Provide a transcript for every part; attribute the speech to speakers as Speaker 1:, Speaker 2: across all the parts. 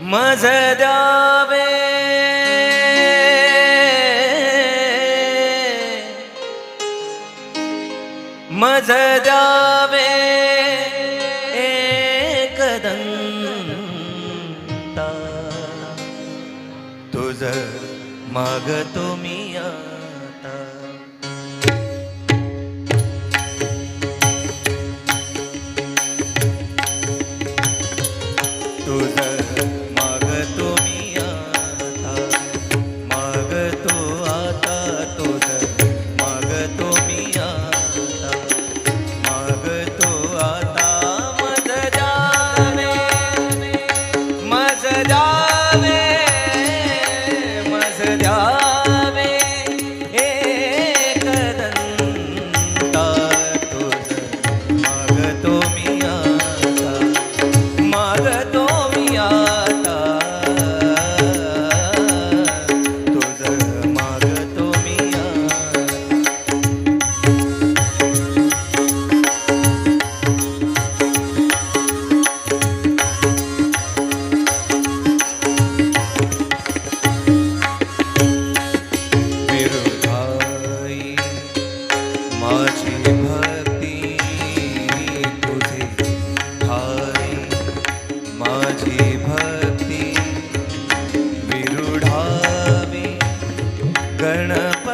Speaker 1: मज द्यावे. मज द्यावे. एकदंता तुझ तुम्ही या. माझी भक्ती तुझे हाय. माझी भक्ती विरुढावी गणप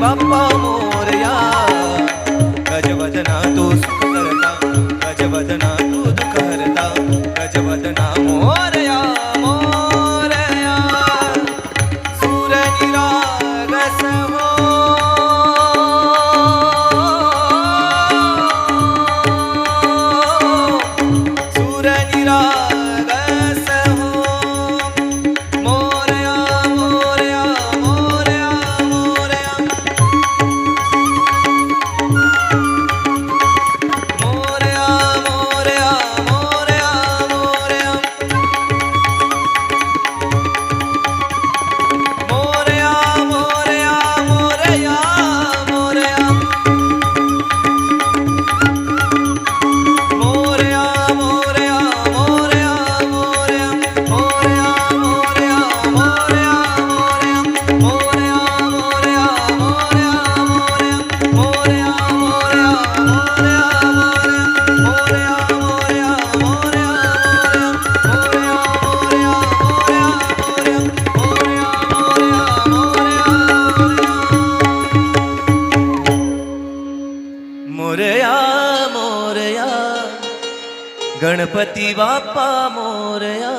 Speaker 1: 妈妈 मोरया गणपति बाप्पा मोरया